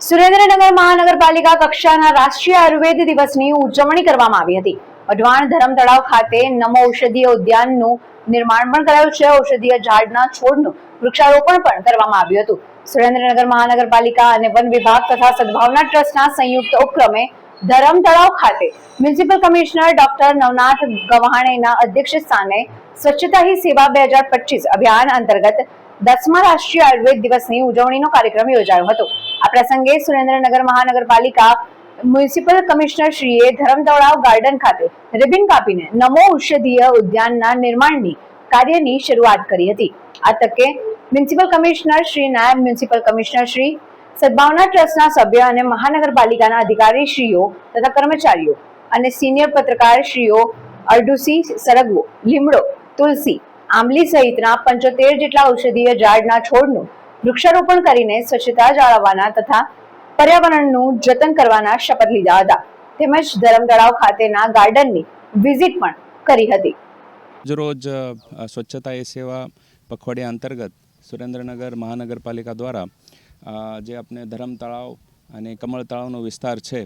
સુરેન્દ્રનગર મહાનગરપાલિકા કક્ષાના રાષ્ટ્રીય આયુર્વેદ દિવસની ઉજવણી કરવામાં આવી હતી. અઢવાણ ધરમ ખાતે નમો ઔષધીય ઉદ્યાનનું નિર્માણ પણ કરાયું છે. ઔષધીય ઝાડના છોડનું વૃક્ષારોપણ પણ કરવામાં આવ્યું હતું. સુરેન્દ્રનગર મહાનગરપાલિકા અને વન વિભાગ તથા સદભાવના ટ્રસ્ટના સંયુક્ત ઉપક્રમે ધરમ તળાવ ખાતે મ્યુનિસિપલ કમિશનર ડોક્ટર નવનાથ ગવાણેના અધ્યક્ષ સ્થાને સ્વચ્છતા હી સેવા બે હજાર પચીસ અભિયાન અંતર્ગત દસમા રાષ્ટ્રીય આયુર્વેદ દિવસની ઉજવણીનો કાર્યક્રમ યોજાયો હતો. આ પ્રસંગે સુરેન્દ્રનગર મહાનગરપાલિકા મ્યુનિસિપલ કમિશનર શ્રીએ ધરમ ગાર્ડન ખાતે રિબિન કાપીને નમો ઔષધીય ઉદ્યાનના નિર્માણની કાર્યની શરૂઆત કરી હતી. આ તકે મ્યુનિસિપલ કમિશનર શ્રી, નાયબ મ્યુનિસિપલ કમિશનર શ્રી, સદભાવના ટ્રસ્ટના સભ્ય અને મહાનગરપાલિકાના અધિકારી શ્રીઓ તથા કર્મચારીઓ અને સિનિયર પત્રકાર શ્રીઓ અરડુસી સરગવો, લીમડો, તુલસી આંબલી સહિતના પંચોતેર જેટલા ઔષધીય ઝાડના છોડનું વૃક્ષારોપણ કરીને સ્વચ્છતા જાળવવાના તથા પર્યાવરણનું જતન કરવાના શપથ લીધા હતા. તેમજ ધરમ તળાવ ખાતેના ગાર્ડનની વિઝિટ પણ કરી હતી. રોજ સ્વચ્છતા એ સેવા પખવાડિયા અંતર્ગત સુરેન્દ્રનગર મહાનગરપાલિકા દ્વારા જે આપણે ધરમ તળાવ અને કમળ તળાવનો વિસ્તાર છે,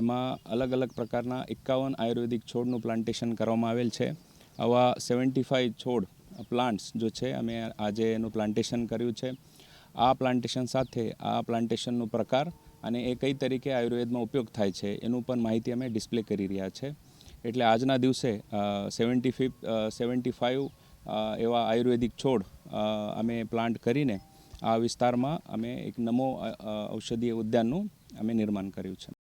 એમાં અલગ અલગ પ્રકારના એકાવન આયુર્વેદિક છોડનું પ્લાન્ટેશન કરવામાં આવેલ છે. આવા સેવન્ટી ફાઇવ છોડ પ્લાન્ટ્સ જો છે, અમે આજે એનું પ્લાન્ટેશન કર્યું છે. આ પ્લાન્ટેશન સાથે આ પ્લાન્ટેશનનું પ્રકાર અને એ કઈ તરીકે આયુર્વેદમાં ઉપયોગ થાય છે, એનું પણ માહિતી અમે ડિસ્પ્લે કરી રહ્યા છે. એટલે આજના દિવસે સેવન્ટી ફિફ્થ સેવન્ટી ફાઇવ એવા આયુર્વેદિક છોડ અમે પ્લાન્ટ કરીને આ વિસ્તારમાં અમે એક નમો ઔષધીય ઉદ્યાનનું અમે નિર્માણ કર્યું છે.